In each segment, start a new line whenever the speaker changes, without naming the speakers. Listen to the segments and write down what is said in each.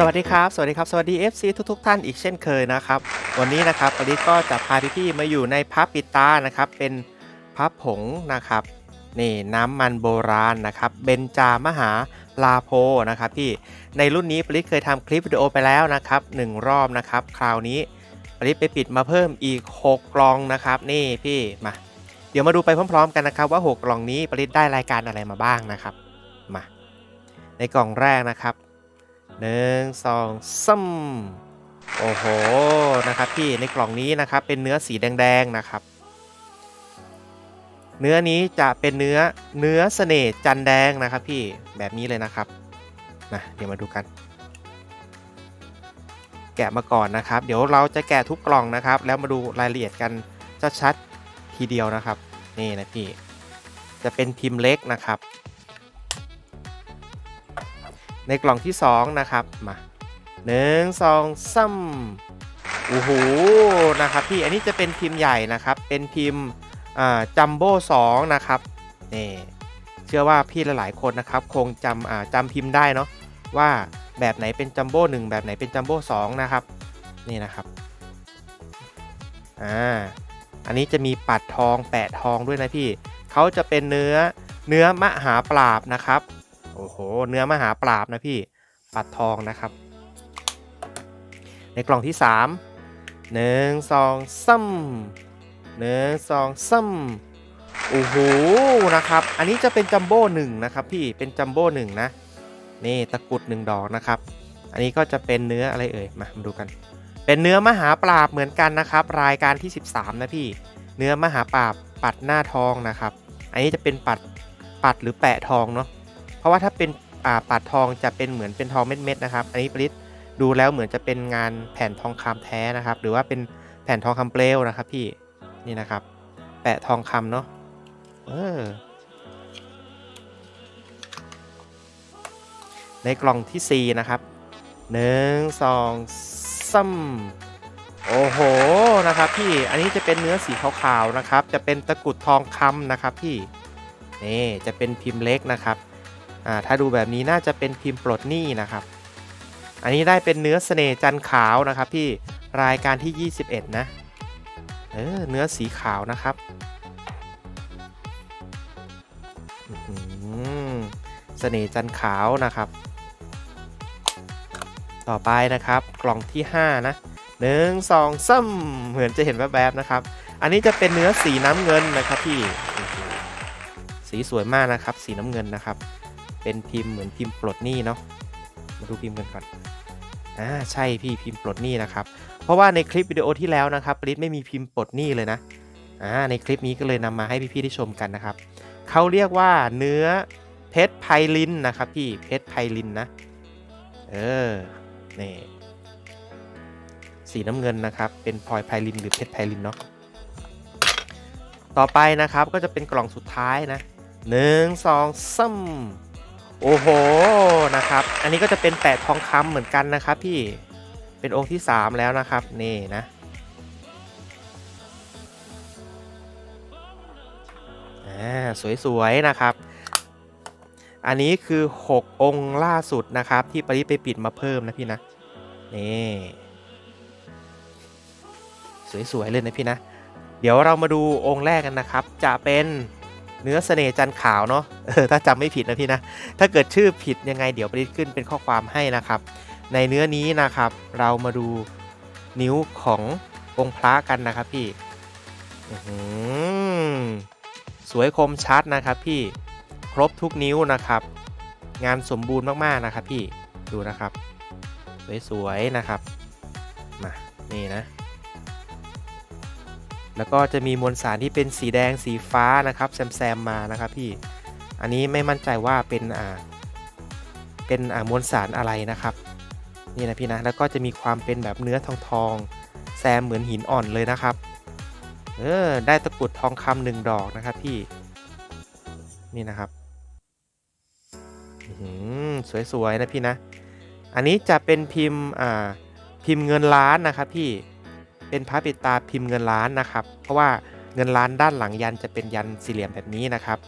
สวัสดีครับ สวัสดีครับ สวัสดี FC ทุกๆทท่านอีกเช่นเคยนะครับ วันนี้นะครับปริศก็จะพาพี่ๆมาอยู่ในพับปิดตานะครับ เป็นพับผงนะครับ นี่น้ำมันโบราณนะครับ เบนจามหาลาโพนะครับพี่ ในรุ่นนี้ปริศเคยทำคลิปวิดีโอไปแล้วนะครับหนึ่งรอบนะครับ คราวนี้ปริศไปปิดมาเพิ่มอีก 6 กล่องนะครับ นี่พี่มา เดี๋ยวมาดูไปพร้อม ๆ กันนะครับ ว่า 6 กล่องนี้ปริศได้รายการอะไรมาบ้างนะครับ มา ในกล่องแรกนะครับ หนึ่งสองซ้ำโอ้โหนะครับพี่ในกล่องนี้นะครับเป็นเนื้อสีแดงๆนะครับ เนื้อนี้จะเป็นเนื้อเนื้อเสน่ห์จันแดงนะครับพี่แบบนี้เลยนะครับนะเดี๋ยวมาดูกัน แกะมาก่อนนะครับ เดี๋ยวเราจะแกะทุกกล่องนะครับ แล้วมาดูรายละเอียดกันชัดๆทีเดียวนะครับ นี่นะพี่จะเป็นพิมพ์เล็กนะครับ ในกล่องที่ 2 นะครับ มาหนึ่งสองซ้ำโอ้โหนะครับพี่อันนี้จะเป็นพิมพ์ใหญ่นะครับ เป็นพิมพ์จัมโบ้สองนะครับนี่เชื่อว่าพี่หลายๆคนนะครับ คงจำจำพิมพ์ได้เนาะว่าแบบไหนเป็นจัมโบ้หนึ่งแบบไหนเป็นจัมโบ้สองนะครับนี่นะครับอ่าอันนี้จะมีปัดทองแปะทองด้วยนะพี่เขาจะเป็นเนื้อเนื้อมหาปราบนะครับ โอ้โห เนื้อมหาปราบนะพี่ปัดทองนะครับ ในกล่องที่ 3 1 2ซ้ำหนึ่งสองซ้ำโอ้โหนะครับ อันนี้จะเป็นจัมโบ้หนึ่งนะครับพี่เป็นจัมโบ้หนึ่งนะนี่ตะกุดหนึ่งดอกนะครับ อันนี้ก็จะเป็นเนื้ออะไรเอ่ยมามาดูกัน เป็นเนื้อมหาปราบเหมือนกันนะครับ รายการที่ 13 นะพี่ เนื้อมหาปราบปัดหน้าทองนะครับ อันนี้จะเป็นปัดปัดหรือแปะทองเนาะ เพราะว่าถ้าเป็นอ่าปัดทองจะเป็นเหมือนเป็นทองเม็ดๆนะครับ อันนี้ปริศดูแล้วเหมือนจะเป็นงานแผ่นทองคำแท้นะครับ หรือว่าเป็นแผ่นทองคำเปลวนะครับ พี่นี่นะครับ แปะทองคำเนาะเออในกล่องที่ 4 นะครับหนึ่งสองซ้ำโอ้โหนะครับพี่อันนี้จะเป็นเนื้อสีขาวๆนะครับ จะเป็นตะกุดทองคำนะครับพี่นี่จะเป็นพิมพ์เล็กนะครับ อ่าถ้าดูแบบนี้น่าจะเป็นพิมพ์ปลดหนี้นะครับ อันนี้ได้เป็นเนื้อเสน่ห์จันขาวนะครับพี่รายการที่ 21 นะ เออเนื้อสีขาวนะครับเสน่ห์จันขาวนะครับ ต่อไปนะครับกล่องที่ 5 นะหนึ่งสองซ้ำเหมือนจะเห็นแวบๆนะครับ อันนี้จะเป็นเนื้อสีน้ำเงินนะครับพี่ สีสวยมากนะครับ สีน้ำเงินนะครับ เป็นพิมพ์เหมือนพิมพ์ปลดหนี้เนาะมาดูพิมพ์กันก่อนอ่าใช่พี่พิมพ์ปลดหนี้นะครับ เพราะว่าในคลิปวิดีโอที่แล้วนะครับปริศไม่มีพิมพ์ปลดหนี้เลยนะอ่าในคลิปนี้ก็เลยนำมาให้พี่ๆได้ชมกันนะครับเขาเรียกว่าเนื้อเพชรไพลินนะครับพี่เพชรไพลินนะเออนี่สีน้ำเงินนะครับเป็นพลอยไพลินหรือเพชรไพลินเนาะต่อไปนะครับก็จะเป็นกล่องสุดท้ายนะหนึ่งสองซ้ำ โอ้โหนะครับ อันนี้ก็จะเป็นแปะทองคำเหมือนกันนะครับ พี่เป็นองค์ที่3แล้วนะครับ นี่นะสวยๆนะครับ อันนี้คือ 6 องค์ล่าสุดนะครับ ที่ปริไปปิดมาเพิ่มนะพี่นะนี่สวยๆเลยนะพี่นะ เดี๋ยวเรามาดูองค์แรกกันนะครับ จะเป็น เนื้อเสน่ห์จันขาวเนาะเออถ้าจำไม่ผิดนะพี่นะ ถ้าเกิดชื่อผิดยังไงเดี๋ยวปริขึ้นเป็นข้อความให้นะครับ ในเนื้อนี้นะครับ เรามาดูนิ้วขององค์พระกันนะครับพี่สวยคมชัดนะครับพี่ครบทุกนิ้วนะครับ งานสมบูรณ์มากๆนะครับพี่ดูนะครับ สวยๆนะครับมานี่นะ แล้วก็จะมีมวลสารที่เป็นสีแดงสีฟ้านะครับแซมแซมมานะครับพี่ อันนี้ไม่มั่นใจว่าเป็นอ่าเป็นอ่ามวลสารอะไรนะครับ นี่นะพี่นะ แล้วก็จะมีความเป็นแบบเนื้อทองทองแซมเหมือนหินอ่อนเลยนะครับ เออได้ตะกุดทองคำหนึ่งดอกนะครับพี่ นี่นะครับสวยๆนะพี่นะ อันนี้จะเป็นพิมพ์อ่าพิมพ์เงินล้านนะครับพี่ เป็นพระปิดตาพิมพ์เงินล้านนะครับ เพราะว่าเงินล้านด้านหลังยันจะเป็นยันสี่เหลี่ยมแบบนี้นะครับ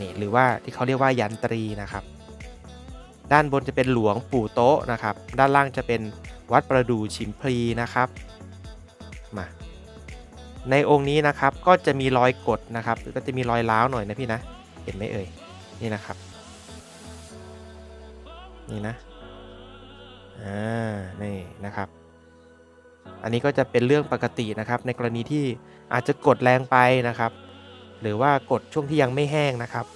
นี่หรือว่าที่เขาเรียกว่ายันตรีนะครับ ด้านบนจะเป็นหลวงปู่โต๊ะนะครับ ด้านล่างจะเป็นวัดประดู่ชิมพลีนะครับมาในองค์นี้นะครับก็จะมีรอยกดนะครับก็จะมีรอยร้าวหน่อยนะพี่นะ เห็นไหมเอ่ยนี่นะครับ นี่นะอ่านี่นะครับ อันนี้ก็จะเป็นเรื่องปกตินะครับ ในกรณีที่อาจจะกดแรงไปนะครับ หรือว่ากดช่วงที่ยังไม่แห้งนะครับ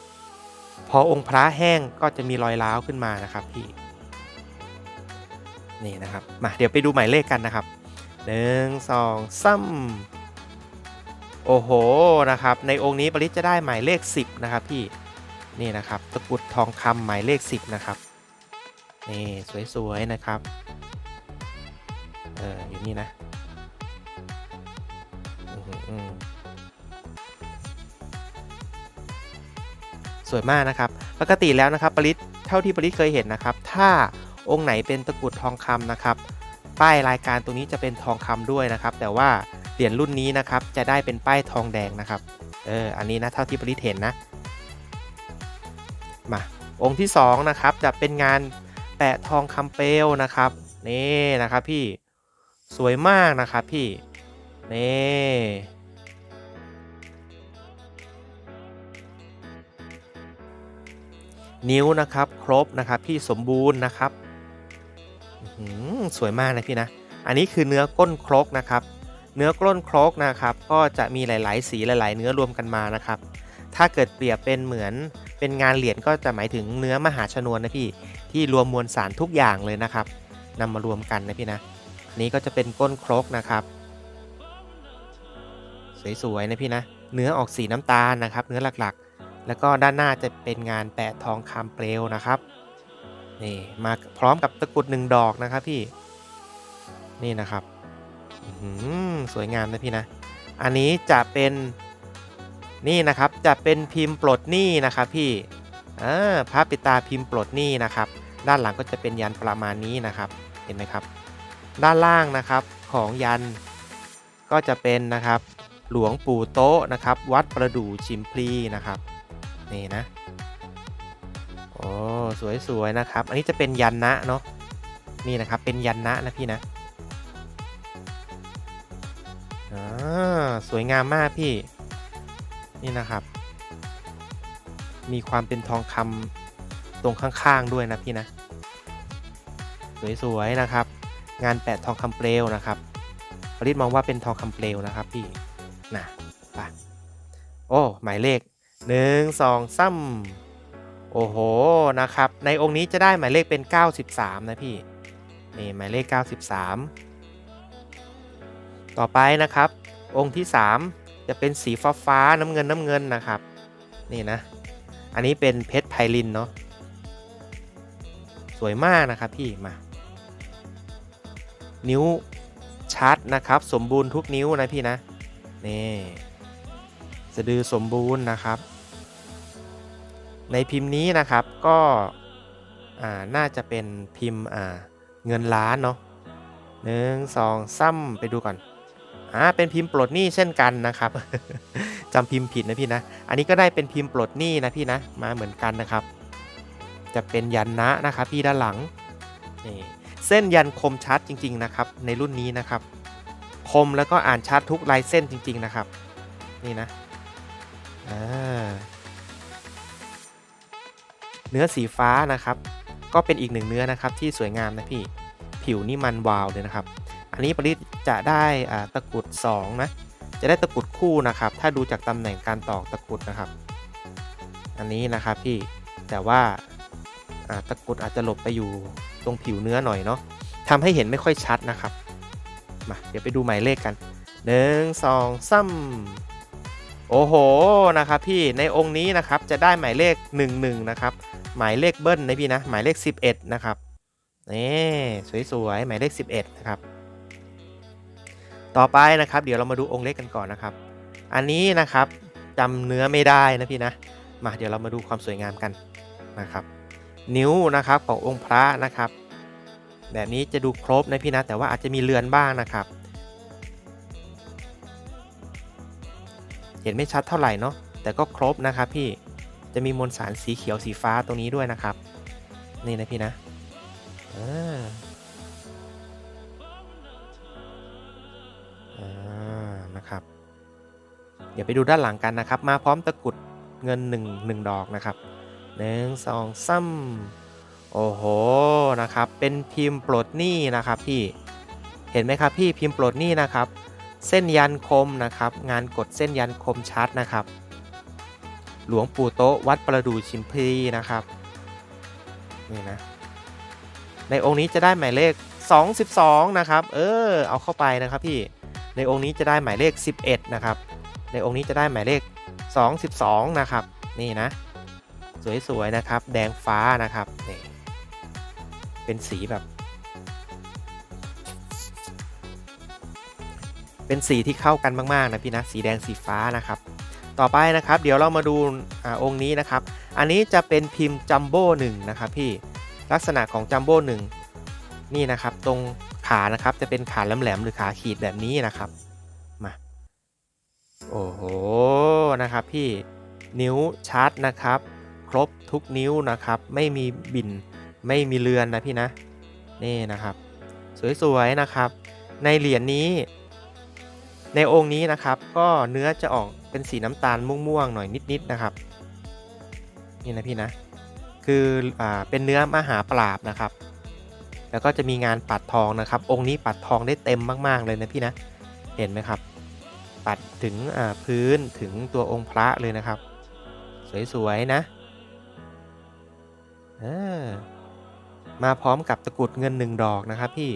พอองค์พระแห้งก็จะมีรอยร้าวขึ้นมานะครับพี่นี่นะครับมาเดี๋ยวไปดูหมายเลขกันนะครับหนึ่งสองซ้ำโอ้โหนะครับ ในองค์นี้ปริศจะได้หมายเลข 10 นะครับพี่นี่นะครับ ตะกุดทองคำหมายเลข 10 นะครับนี่สวยๆนะครับ เอออยู่นี่นะสวยมากนะครับ ปกติแล้วนะครับปริศเท่าที่ปริศเคยเห็นนะครับ ถ้าองค์ไหนเป็นตะกรุดทองคำนะครับ ป้ายรายการตรงนี้จะเป็นทองคำด้วยนะครับ แต่ว่าเหรียญรุ่นนี้นะครับ จะได้เป็นป้ายทองแดงนะครับ เออ อันนี้นะเท่าที่ปริศเห็นนะ มา องค์ที่สองนะครับจะเป็นงานแปะทองคำเปลวนะครับ นี่นะครับพี่ สวยมากนะครับพี่ นี่นิ้วนะครับครบนะครับพี่สมบูรณ์นะครับสวยมากนะพี่นะ อันนี้คือเนื้อก้นครกนะครับ เนื้อก้นครกนะครับ ก็จะมีหลาย ๆ สีหลาย ๆ เนื้อรวมกันมานะครับ ถ้าเกิดเปรียบเป็นเหมือนเป็นงานเหรียญก็จะหมายถึงเนื้อมหาชนวนนะพี่ที่รวมมวลสารทุกอย่างเลยนะครับนำมารวมกันนะพี่นะ นี้ก็จะเป็นก้นครกนะครับ สวยๆนะพี่นะ เนื้อออกสีน้ำตาลนะครับ เนื้อหลักๆ แล้วก็ด้านหน้าจะเป็นงานแปะทองคำเปลวนะครับนี่มาพร้อมกับตะกรุดหนึ่งดอกนะครับพี่นี่นะครับอื้อหือสวยงามนะพี่นะ อันนี้จะเป็นนี่นะครับจะเป็นพิมพ์ปลดหนี้นะครับพี่อ่าพระปิตาพิมพ์ปลดหนี้นะครับ ด้านหลังก็จะเป็นยันประมาณนี้นะครับ เห็นไหมครับ ด้านล่างนะครับของยันก็จะเป็นนะครับหลวงปู่โต๊ะนะครับ วัดประดู่ชิมพลีนะครับนี่นะโอ้สวยๆนะครับ อันนี้จะเป็นยันนะเนาะนี่นะครับเป็นยันนะนะพี่นะอ่าสวยงามมากพี่นี่นะครับ มีความเป็นทองคำตรงข้างๆด้วยนะพี่นะ สวยๆนะครับ งานแปะทองคำเปลวนะครับปริศมองว่าเป็นทองคำเปลวนะครับพี่นะไปโอ้หมายเลขหนึ่งสองซ้ำโอ้โหนะครับ ในองค์นี้จะได้หมายเลขเป็น 93 นะพี่นี่หมายเลข 93 ต่อไปนะครับ องค์ที่ 3 จะเป็นสีฟ้าฟ้าๆน้ำเงินน้ำเงินนะครับ นี่นะ อันนี้เป็นเพชรไพลินเนาะสวยมากนะครับพี่มา นิ้วชัดนะครับ สมบูรณ์ทุกนิ้วนะพี่นะนี่สะดือสมบูรณ์นะครับ ในพิมพ์นี้นะครับก็น่าจะเป็นพิมพ์เงินล้านเนาะหนึ่งสองซ้ำไปดูก่อนอ่าเป็นพิมพ์ปลดหนี้เช่นกันนะครับจำพิมพ์ผิดนะพี่นะ อันนี้ก็ได้เป็นพิมพ์ปลดหนี้นะพี่นะมาเหมือนกันนะครับ จะเป็นยันนะนะครับพี่ด้านหลังนี่ เส้นยันคมชัดจริง ๆ นะครับ ในรุ่นนี้นะครับ คมแล้วก็อ่านชัดทุกลายเส้นจริง ๆ นะครับ นี่นะเนื้อสีฟ้านะครับ ก็เป็นอีกหนึ่งเนื้อนะครับที่สวยงามนะพี่ผิวนี่มันวาวเลยนะครับ อันนี้ปริศจะได้ตะกรุด2นะจะได้ตะกรุดคู่นะครับ ถ้าดูจากตำแหน่งการตอกตะกรุดนะครับ อันนี้นะครับพี่แต่ว่าอ่าตะกรุดอาจจะหลบไปอยู่ ตรงผิวเนื้อหน่อยเนาะทำให้เห็นไม่ค่อยชัดนะครับ มาเดี๋ยวไปดูหมายเลขกันหนึ่งสองซ้ำโอ้โหนะครับพี่ในองค์นี้นะครับจะได้หมายเลข 11 นะครับ หมายเลขเบิ้ลนะพี่นะหมายเลข 11 นะครับนี่สวยๆหมายเลข 11 นะครับ ต่อไปนะครับ เดี๋ยวเรามาดูองค์เล็กกันก่อนนะครับ อันนี้นะครับจำเนื้อไม่ได้นะพี่นะมาเดี๋ยวเรามาดูความสวยงามกันนะครับ นิ้วนะครับขององค์พระนะครับ แบบนี้จะดูครบนะพี่นะแต่ว่าอาจจะมีเลือนบ้างนะครับ เห็นไม่ชัดเท่าไหร่เนาะแต่ก็ครบนะครับพี่จะมีมวลสารสีเขียวสีฟ้าตรงนี้ด้วยนะครับ นี่นะพี่นะอ่านะครับ เดี๋ยวไปดูด้านหลังกันนะครับ มาพร้อมตะกรุดเงินหนึ่งหนึ่งดอกนะครับ หนึ่งสองซ้ำโอ้โหนะครับ เป็นพิมพ์ปลดหนี้นะครับพี่เห็นไหมครับพี่พิมพ์ปลดหนี้นะครับ เส้นยันคมนะครับ งานกดเส้นยันคมชัดนะครับ หลวงปู่โตะวัดประดูชิมพีนะครับนี่นะในองค์นี้จะได้หมายเลข 22 นะครับ เออ เอาเข้าไปนะครับพี่ ในองค์นี้จะได้หมายเลข 11 นะครับ ในองค์นี้จะได้หมายเลข 22 นะครับ นี่นะ สวยๆนะครับ แดงฟ้านะครับนี่เป็นสีแบบ เป็นสีที่เข้ากันมากๆนะพี่นะสีแดงสีฟ้านะครับ ต่อไปนะครับเดี๋ยวเรามาดูอาองค์นี้นะครับ อันนี้จะเป็นพิมพ์จัมโบ้หนึ่งนะครับพี่ลักษณะของจัมโบ้หนึ่งนี่นะครับตรงขานะครับจะเป็นขาแหลมๆหรือขาขีดแบบนี้นะครับมาโอ้โหนะครับพี่นิ้วชัดนะครับ รบทุกนิ้วนะครับ ไม่มีบินไม่มีเลือนนะพี่นะนี่นะครับ สวยๆนะครับ ในเหรียญนี้ ในองค์นี้นะครับ ก็เนื้อจะออกเป็นสีน้ำตาลม่วงๆหน่อยนิดๆนะครับนี่นะพี่นะคืออ่าเป็นเนื้อมหาปราบนะครับ แล้วก็จะมีงานปัดทองนะครับ องค์นี้ปัดทองได้เต็มมาก ๆ เลยนะพี่นะเห็นไหมครับ ปัดถึงอ่าพื้นถึงตัวองค์พระเลยนะครับ สวย ๆ นะ มาพร้อมกับตะกรุดเงินหนึ่งดอกนะครับพี่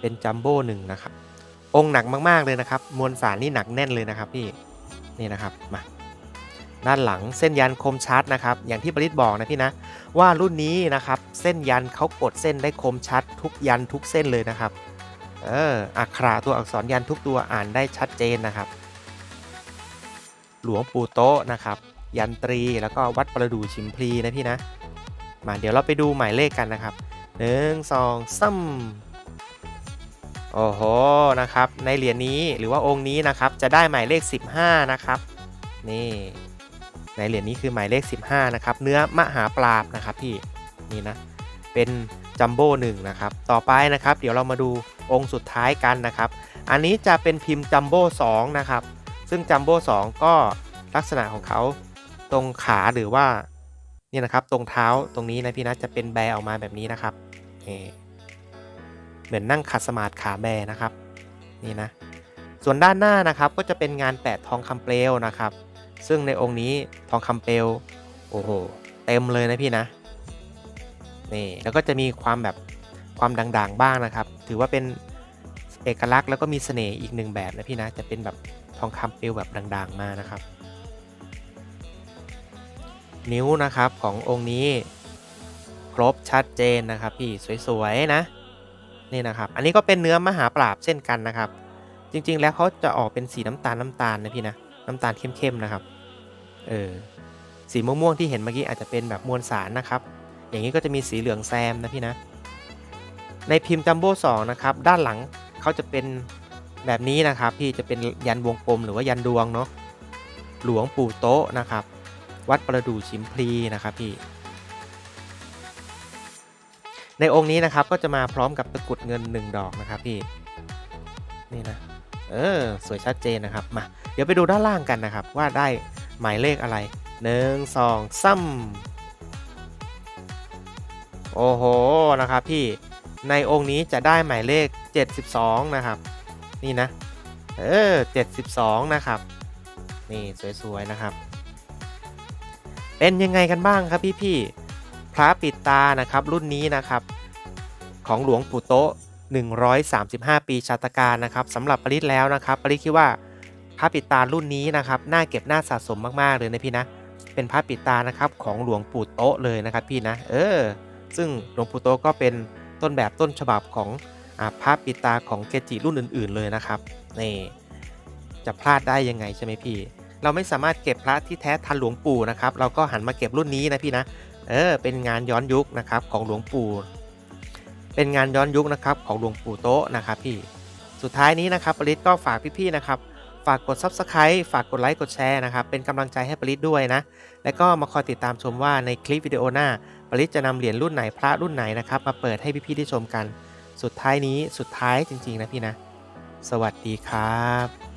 เป็นจัมโบ้หนึ่งนะครับ องค์หนักมากๆเลยนะครับ มวลสารนี่หนักแน่นเลยนะครับพี่ นี่นะครับ มา ด้านหลังเส้นยันคมชัดนะครับ อย่างที่ปริศบอกนะพี่นะ ว่ารุ่นนี้นะครับ เส้นยันเขากดเส้นได้คมชัด ทุกยันทุกเส้นเลยนะครับ เออ อักขระตัวอักษรยันทุกตัวอ่านได้ชัดเจนนะครับ หลวงปู่โตนะครับ ยันตรี แล้วก็วัดประดู่ชิมพลีนะพี่นะ มาเดี๋ยวเราไปดูหมายเลขกันนะครับหนึ่งสองซ้ำโอ้โหนะครับ ในเหรียญนี้หรือว่าองค์นี้นะครับ จะได้หมายเลข 15 นะครับ นี่ในเหรียญนี้คือหมายเลข 15 นะครับ เนื้อมหาปราบนะครับพี่นี่นะเป็นจัมโบ้หนึ่งนะครับ ต่อไปนะครับ เดี๋ยวเรามาดูองค์สุดท้ายกันนะครับ อันนี้จะเป็นพิมพ์จัมโบ้2นะครับ ซึ่งจัมโบ้2ก็ลักษณะของเขา ตรงขาหรือว่าเนี่ยนะครับตรงเท้าตรงนี้นะพี่นะจะเป็นแบออกมาแบบนี้นะครับเหมือนนั่งขัดสมาธิขาแบนะครับนี่นะส่วนด้านหน้านะครับก็จะเป็นงานแปะทองคำเปลวนะครับ ซึ่งในองค์นี้ทองคำเปลวโอ้โหเต็มเลยนะพี่นะนี่แล้วก็จะมีความแบบความด่างๆบ้างนะครับ ถือว่าเป็นเอกลักษณ์แล้วก็มีเสน่ห์อีกหนึ่งแบบนะพี่นะจะเป็นแบบทองคำเปลวแบบด่างๆมานะครับ นิ้วนะครับขององค์นี้ ครบชัดเจนนะครับพี่สวยๆนะนี่นะครับ อันนี้ก็เป็นเนื้อมหาปราบเช่นกันนะครับ จริงๆแล้วเขาจะออกเป็นสีน้ำตาลน้ำตาลนะพี่นะน้ำตาลเข้มๆนะครับเออสีม่วงๆที่เห็นเมื่อกี้อาจจะเป็นแบบมวลสารนะครับ อย่างนี้ก็จะมีสีเหลืองแซมนะพี่นะ ในพิมพ์จัมโบ้สองนะครับด้านหลังเขาจะเป็นแบบนี้นะครับ พี่จะเป็นยันวงกลมหรือว่ายันดวงเนาะหลวงปู่โตะนะครับ วัดประดู่ชิมพลีนะครับพี่ ในองค์นี้นะครับก็จะมาพร้อมกับตะกรุดเงิน 1 ดอกนะครับพี่ นี่นะ เออ สวยชัดเจนนะครับ มา เดี๋ยวไปดูด้านล่างกันนะครับ ว่าได้หมายเลขอะไรหนึ่งสองซ้ำโอ้โห นะครับพี่ ในองค์นี้จะได้หมายเลข 72 นะครับ นี่นะ เออ 72 นะครับ นี่สวยๆนะครับ เป็นยังไงกันบ้างครับพี่ๆพระปิดตานะครับรุ่นนี้นะครับ ของหลวงปู่โตะ135 ปีชาตการนะครับสำหรับปริศแล้วนะครับ ปริศคิดว่าพระปิดตารุ่นนี้นะครับน่าเก็บน่าสะสมมากๆเลยนะพี่นะเป็นพระปิดตานะครับของหลวงปู่โตะเลยนะครับพี่นะ เออ ซึ่งหลวงปู่โตะก็เป็นต้นแบบต้นฉบับของอพระปิดตาของเกจิรุ่นอื่น ๆ เลยนะครับนี่จะพลาดได้ยังไงใช่ไหมพี่ เราไม่สามารถเก็บพระที่แท้ทันหลวงปู่นะครับ เราก็หันมาเก็บรุ่นนี้นะพี่นะ เออ เป็นงานย้อนยุคนะครับของหลวงปู่ เป็นงานย้อนยุคนะครับของหลวงปู่โตะนะครับพี่ สุดท้ายนี้นะครับปริศก็ฝากพี่ๆนะครับฝากกด Subscribe ฝากกดไลค์กดแชร์นะครับ เป็นกำลังใจให้ปริศด้วยนะ และก็มาคอยติดตามชมว่าในคลิปวิดีโอหน้าปริศจะนำเหรียญรุ่นไหนพระรุ่นไหนนะครับ มาเปิดให้พี่ๆได้ชมกัน สุดท้ายนี้สุดท้ายจริง ๆ นะพี่นะ สวัสดีครับ